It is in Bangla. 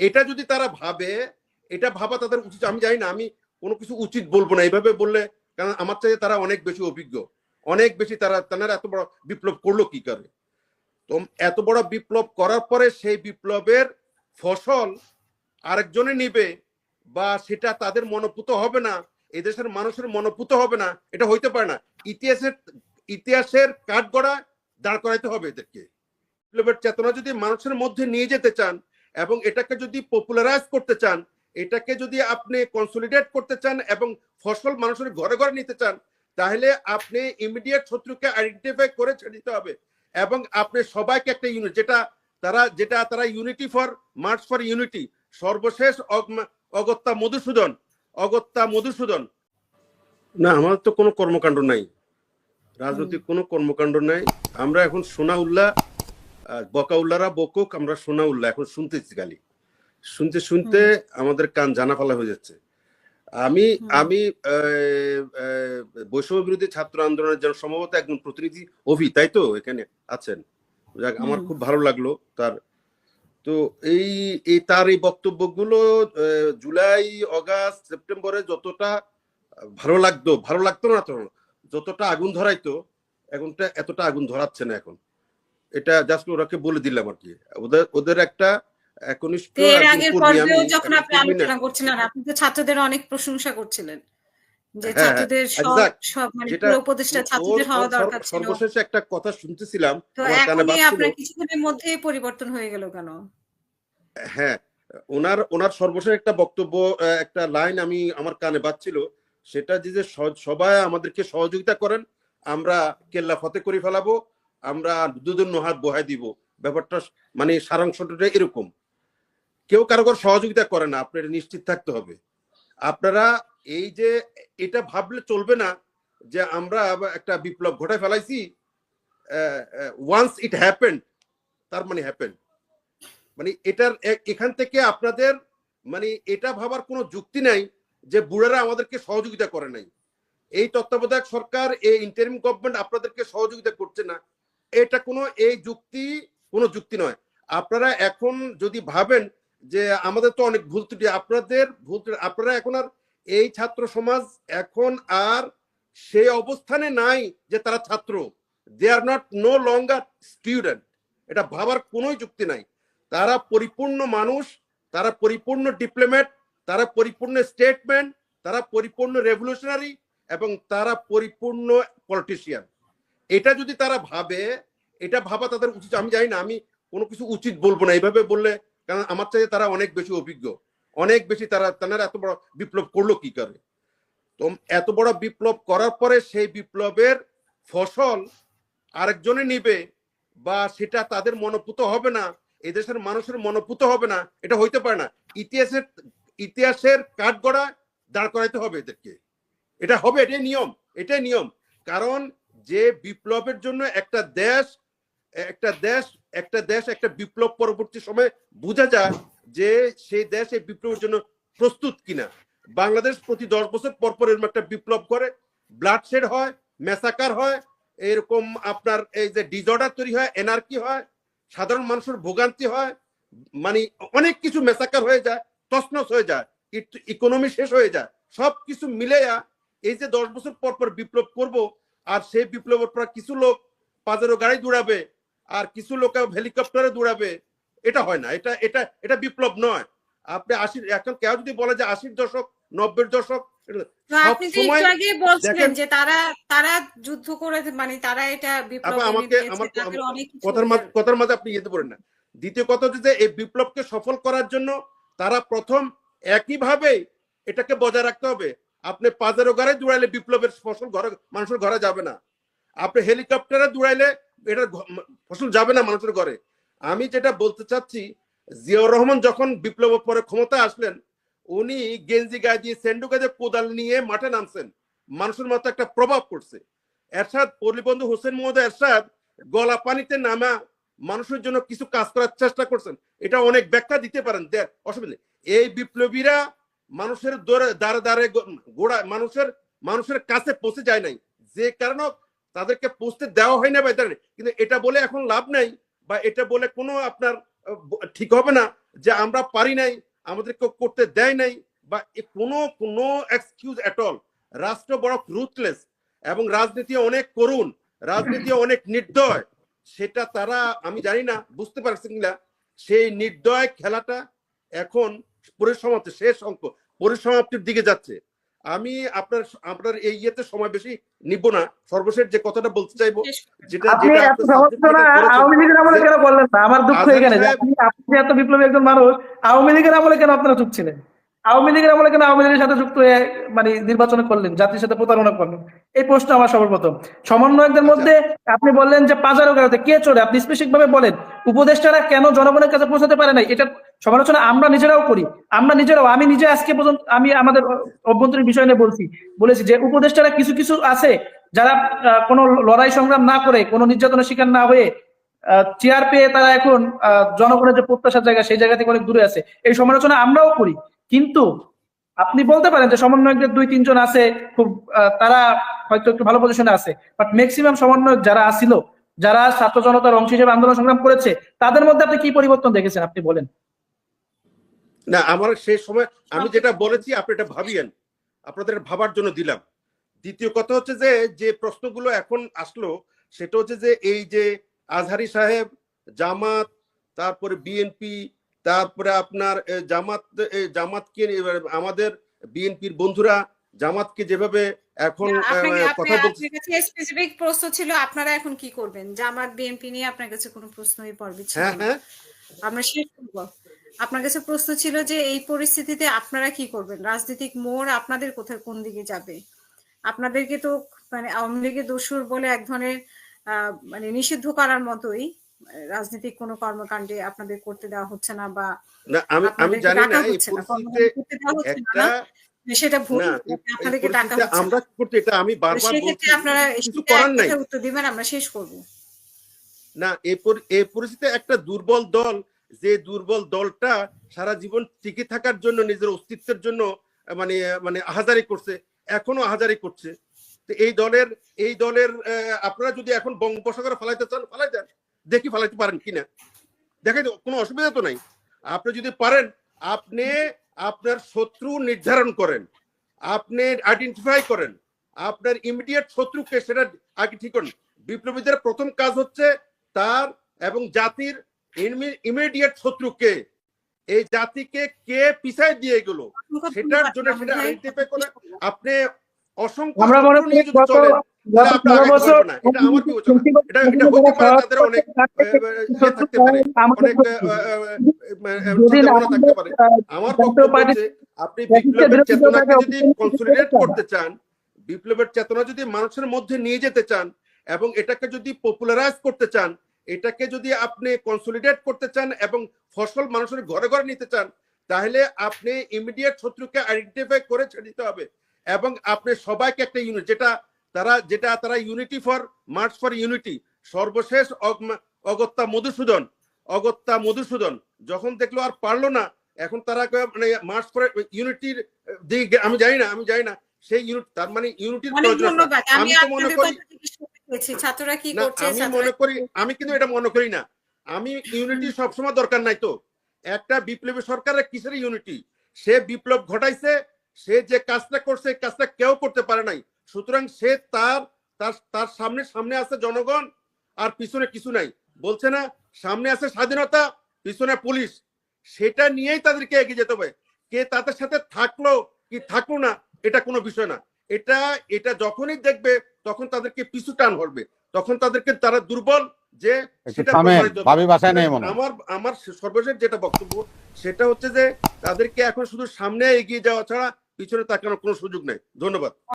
এটা যদি তারা ভাবে, এটা ভাবা তাদের উচিত। আমি জানি না, আমি কোনো কিছু উচিত বলব না। এইভাবে বললে, কারণ আমার চাইতে তারা অনেক বেশি অভিজ্ঞ। অনেক বেশি তারা তারা এত বড় বিপ্লব করল কি করে? তো এত বড় বিপ্লব করার পরে সেই বিপ্লবের ফসল আরেকজনে নিবে বা সেটা তাদের মনোপুত হবে না, এদেশের মানুষের মনোপুত হবে না, এটা হইতে পারে না। ইতিহাসের ইতিহাসের কাঠগড়া দাঁড় করাইতে হবে এদেরকে। বিপ্লবের চেতনা যদি মানুষের মধ্যে নিয়ে যেতে চান এবং এটাকে যদি পপুলারাইজ করতে চান এটাকে যদি আপনি কনসলিডেট করতে চান এবং ফসল মানুষের ঘরে ঘরে নিতে চান তাহলে আপনি ইমিডিয়েট শত্রুকে আইডেন্টিফাই করে ছেড়ে দিতে হবে এবং আপনি সবাইকে একটা ইউনিট যেটা তারা যেটা তারা unity for march for unity সর্বশেষ অগ- অগত্যা মধুসূদন অগত্যা মধুসূদন। না আমাদের তো কোনো কর্মকাণ্ড নাই। রাজনৈতিক কোনো কর্মকাণ্ড নাই। আমরা এখন সোনা উল্লাহ আহ, বকা উল্লারা বকুক আমরা সোনা উল্লাহ এখন শুনতেছি খালি। শুনতে শুনতে আমাদের কান জানা ফেলা হয়ে যাচ্ছে। আমি আমি বৈষম্য বিরোধী ছাত্র আন্দোলনের যেন সম্ভবত একজন প্রতিনিধি অভি তাই তো? এখানে আছেন। যাক, আমার খুব ভালো লাগল তার। তো এই এই তার এই বক্তব্যগুলো জুলাই অগাস্ট সেপ্টেম্বরে যতটা ভালো লাগতো ভালো লাগতো না তো? যতটা আগুন ধরাইতো এখনটা এতটা আগুন ধরাচ্ছে না এখন। এটা জাস্ট ওরাকে বলে দিলাম আর কি। ওদের ওদের একটা একনিষ্ঠ এর আগের পর্বেও যখন একটা আপনি আলোচনা করছিলেন আপনি তো ছাত্রদের অনেক প্রশংসা করছিলেন যে হ্যাঁ, হ্যাঁ, ছাত্রদের সব মানে উপদেষ্টা ছাত্রদের হওয়া দরকার ছিল। সর্বশেষে একটা কথা শুনতেছিলাম তো এখনই আপনার কিছুদিনের মধ্যেই পরিবর্তন হয়ে গেল কেন? হ্যাঁ ওনার ওনার সর্বশেষ একটা বক্তব্য একটা লাইন আমি আমার কানে বাজছিল সেটা যে সবাই আমাদেরকে সহযোগিতা করেন আমরা কেল্লা ফতে করে ফেলাবো আমরা দুদিন হাত বহাই দিব। ব্যাপারটা মানে সারাংশটা এরকম। কেউ কারও সহযোগিতা করে না, আপনার নিশ্চিত থাকতে হবে। আপনারা এই যে এটা ভাবলে চলবে না যে আমরা একটা বিপ্লব ঘটায় ফেলাইছি ওয়ান্স ইট হ্যাপেন তার মানে হ্যাপেন মানে এটার এখান থেকে আপনাদের মানে এটা ভাবার কোনো যুক্তি নাই যে বুড়ারা আমাদেরকে সহযোগিতা করে নাই। এই তত্ত্বাবধায়ক সরকার, এই ইন্টারিম গভর্নমেন্ট আপনাদেরকে সহযোগিতা করছে না। এটা কোনো, এই যুক্তি কোনো যুক্তি নয়। আপনারা এখন যদি ভাবেন যে আমাদের তো অনেক ভুল ত্রুটি, আপনাদের ভুল ত্রুটি- আপনারা এখন আর এই ছাত্র সমাজ এখন আর সেই অবস্থানে নাই যে তারা ছাত্র। They are not no longer student এটা ভাবার কোনোই যুক্তি নাই। তারা পরিপূর্ণ মানুষ, তারা পরিপূর্ণ ডিপ্লোমেট তারা পরিপূর্ণ স্টেটমেন্ট তারা পরিপূর্ণ রেভলিউশনারি এবং তারা পরিপূর্ণ পলিটিশিয়ান এটা যদি তারা ভাবে, এটা ভাবা তাদের উচিত। আমি জানি না, আমি কোনো কিছু উচিত বলব না। এইভাবে বললে, কারণ আমার চাইতে তারা অনেক বেশি অভিজ্ঞ। অনেক বেশি তারা তারা এত বড় বিপ্লব করল কি করে? তো এত বড় বিপ্লব করার পরে সেই বিপ্লবের ফসল আরেকজনে নিবে বা সেটা তাদের মনোপুত হবে না, এদেশের মানুষের মনোপুত হবে না, এটা হইতে পারে না। ইতিহাসের ইতিহাসের কাঠগড়া দাঁড় করাইতে হবে এদেরকে। এটা হবে, এটাই নিয়ম এটাই নিয়ম। কারণ যে বিপ্লবের জন্য একটা দেশ একটা দেশ একটা দেশ, একটা বিপ্লব পরবর্তী সময়ে বোঝা যায় যে সেই দেশ এই বিপ্লবের জন্য প্রস্তুত কিনা। বাংলাদেশ প্রতি দশ বছর পর পর এরকম একটা বিপ্লব করে, ব্লাডশেড হয়, মেসাকার হয়, এরকম আপনার এই যে ডিজর্ডার তৈরি হয় এনার্কি হয়, সাধারণ মানুষের ভোগান্তি হয় মানে অনেক কিছু মেসাকার হয়ে যায়, তছনছ হয়ে যায় ইকোনমি শেষ হয়ে যায় সব কিছু মিলেয়া এই যে দশ বছর পর পর বিপ্লব করব আর সেই বিপ্লবের পর কিছু লোক পাজারো গাড়ি দৌড়াবে আর কিছু লোক হেলিকপ্টারে দৌড়াবে এটা হয় না। এটা এটা এটা বিপ্লব নয়। আপনি আশির এখন কেউ যদি বলে যে আশির দশক নব্বের দশক আপনি আগে বলছিলেন যে তারা তারা যুদ্ধ করে মানে তারা এটা বিপ্লব আমাকে আমার কথার মাঝে কথার মাঝে আপনি ইয়েতে পারেন না। দ্বিতীয় কথা হচ্ছে যে এই বিপ্লবকে সফল করার জন্য তারা প্রথম একইভাবে এটাকে বজায় রাখতে হবে। আপনি পাজারো ঘরে দৌড়াইলে বিপ্লবের ফসল ঘরে, মানুষের ঘরে যাবে না। আপনি হেলিকপ্টারে দৌড়াইলে এটা ফসল যাবে না মানুষের ঘরে। আমি যেটা বলতে চাচ্ছি, জিয়াউর রহমান যখন বিপ্লবের পরে ক্ষমতা আসলেন, উনি গেঞ্জি গায়ে দিয়ে সেন্ডু গায়ে কোদাল নিয়ে মাঠে নামছেন। মানুষের মাথায় একটা প্রভাব পড়ছে। এরশাদ, পল্লীবন্ধু হোসেন মোহাম্মদ এরশাদ গলা পানিতে নামা মানুষের জন্য কিছু কাজ করার চেষ্টা করছেন। এটা অনেক ব্যাখ্যা দিতে পারেন। দেখ, অসুবিধা। এই বিপ্লবীরা মানুষের দ্বারে দ্বারে গোড়া, মানুষের মানুষের কাছে পৌঁছে যায় নাই। যে কারণে তাদেরকে পৌঁছতে দেওয়া হয় না বা কিন্তু এটা বলে এখন লাভ নাই বা এটা বলে কোনো আপনার ঠিক হবে না যে আমরা পারি নাই, আমাদেরকে করতে দেয় নাই বা কোনো কোনো এক্সকিউজ এট অল রাষ্ট্র বড় রুথলেস এবং রাজনীতি অনেক করুণ, রাজনীতি অনেক নির্দয়। সেটা তারা, আমি জানি না, বুঝতে পারছি কিনা? সেই নির্দয় খেলাটা এখন পরিসমাপ্তি শেষ অঙ্ক। পরিসমাপ্তির দিকে যাচ্ছে। আমি আপনার আপনার এই ইয়েতে সময় বেশি নিব না। সর্বশেষ যে কথাটা বলতে চাইব যেটা আওয়ামী লীগের আমলে কেন না? আমার দুঃখ এখানে আপনি আপনি এত বিপ্লবী একজন মানুষ আওয়ামী লীগের আমলে কেন আপনারা চুপ ছিলেন? আওয়ামী লীগের আমলে কেন আওয়ামী লীগের সাথে যুক্ত হয়ে মানে নির্বাচন করলেন জাতির সাথে প্রতারণা করলেন? এই প্রশ্ন আমার সর্বপ্রথম। সমন্বয়কদের মধ্যে আপনি বললেন যে পাজারো কারোতে কে চলে আপনি স্পেসিফিক ভাবে বলেন। উপদেষ্টারা কেন জনগণের কাছে পৌঁছাতে পারে নাই? এটা সমালোচনা আমরা নিজেরাও করি। আমরা নিজেরাও, আমি নিজে আজকে পর্যন্ত, আমি আমাদের অভ্যন্তরীণ বিষয় নিয়ে বলছি, বলেছি যে উপদেষ্টারা কিছু কিছু আছে যারা কোনো লড়াই সংগ্রাম না করে, কোনো নির্যাতনের শিকার না হয়ে চেয়ার পেয়ে তারা এখন জনগণের যে প্রত্যাশার জায়গা, সেই জায়গা থেকে অনেক দূরে আছে। এই সমালোচনা আমরাও করি। কিন্তু আপনি বলতে পারেন যে সমন্বয়কদের দুই, তিনজন আছে, খুব তারা হয়তো একটু ভালো পজিশনে আছে। বাট ম্যাক্সিমাম সমন্বয়ক যারা আসিল, যারা ছাত্র জনতার অংশ হিসেবে আন্দোলন সংগ্রাম করেছে, তাদের মধ্যে আপনি কি পরিবর্তন দেখেছেন? আপনি বলেন। না আমার সেই সময় আমি যেটা বলেছি আপনি এটা ভাবিয়েন। আপনাদের ভাবার জন্য দিলাম। দ্বিতীয় কথা হচ্ছে যে যে প্রশ্নগুলো এখন আসলো সেটা হচ্ছে যে এই যে আজহারি সাহেব জামাত তারপরে বিএনপি তারপরে আপনার জামাত জামাতকে আমাদের বিএনপির বন্ধুরা জামাতকে যেভাবে এখন কথা বলছে স্পেসিফিক প্রশ্ন ছিল আপনারা এখন কি করবেন? জামাত বিএনপি নিয়ে আপনার কাছে কোনো প্রশ্নই ছিল হ্যাঁ হ্যাঁ। আমরা শেষ করব। আপনার কাছে প্রশ্ন ছিল যে এই পরিস্থিতিতে আপনারা কি করবেন? রাজনৈতিক মোড় আপনাদের কোথায় কোন দিকে যাবে? আপনাদেরকে তো মানে আওয়ামী লীগের দোষর বলে এক ধরনের মানে নিষিদ্ধ করার মতোই রাজনৈতিক কোনো কর্মকাণ্ডে আপনাদের করতে দেওয়া হচ্ছে না বা আমি আমি জানি না এই পরিস্থিতিতে একটা সেটা ভুল আপনাদেরকে পরিস্থিতিতে হচ্ছে আমরা করতে এটা আমি বারবার বলছি আপনারা কিছু করার নাই। উত্তর দিবেন আমরা শেষ করব। না এই পরিস্থিতিতে একটা দুর্বল দল যে দুর্বল দলটা সারা জীবন টিকে থাকার জন্য, নিজের অস্তিত্বের জন্য মানে মানে আহাজারি করছে, এখনও আহাজারি করছে। তো এই দলের এই দলের আপনারা যদি এখন বঙ্গোপসাগরে ফালাইতে চান, ফালাই দেন। দেখি ফালাইতে পারেন কিনা। দেখেন, কোনো অসুবিধা তো নাই। আপনি যদি পারেন, আপনি আপনার শত্রু নির্ধারণ করেন। আপনি আইডেন্টিফাই করেন। আপনার ইমিডিয়েট শত্রুকে সেটা আগে ঠিক করেন। বিপ্লবীদের প্রথম কাজ হচ্ছে তার এবং জাতির ইমিডিয়েট শত্রুকে এই জাতিকে কে পিছায় দিয়ে গেল? সেটার জন্য সেটা আইডেন্টিফাই করে আপনি অসংখ্য আমরা মনে করি গত আপনি বিপ্লবের চেতনাকে যদি করতে চান বিপ্লবের চেতনা যদি মানুষের মধ্যে নিয়ে যেতে চান এবং এটাকে যদি পপুলারাইজ করতে চান এটাকে যদি আপনি কনসলিডেট করতে চান এবং ফসল মানুষের ঘরে ঘরে নিতে চান তাহলে আপনি ইমিডিয়েট শত্রুকে আইডেন্টিফাই করে ছেড়ে দিতে হবে এবং আপনি সবাইকে একটা ইউনিট যেটা তারা যেটা তারা unity for march for unity সর্বশেষ অগ- অগত্যা মধুসূদন অগত্যা মধুসূদন। যখন দেখল আর পারল না এখন তারা মানে মার্চ ফর ইউনিটির দিকে আমি জানি না আমি জানি না সেই ইউনিট তার মানে ইউনিটির প্রয়োজন আমি তো মনে করি ছাত্ররা কি করছে? আমি মনে করি আমি কিন্তু এটা মনে করি না। আমি ইউনিটি সবসময় দরকার নাই তো। একটা বিপ্লবী সরকারের কিসের ইউনিটি সে বিপ্লব ঘটাইছে সে যে কাজটা করছে কাজটা কেউ করতে পারে নাই। সুতরাং সে তার তার তার সামনে সামনে আছে জনগণ আর পিছনে কিছু নাই। বলছে না সামনে আছে স্বাধীনতা পিছনে পুলিশ। সেটা নিয়েই তাদেরকে এগিয়ে যেতে হবে। কে তাদের সাথে থাকল কি থাকল না এটা কোনো বিষয় না। এটা এটা যখনই দেখবে তখন তাদেরকে পিছু টান হবে তখন তাদেরকে তারা দুর্বল যে। আমার আমার সর্বশেষ যেটা বক্তব্য সেটা হচ্ছে যে তাদেরকে এখন শুধু সামনে এগিয়ে যাওয়া ছাড়া পিছনে তাকানোর কোনো সুযোগ নেই। ধন্যবাদ।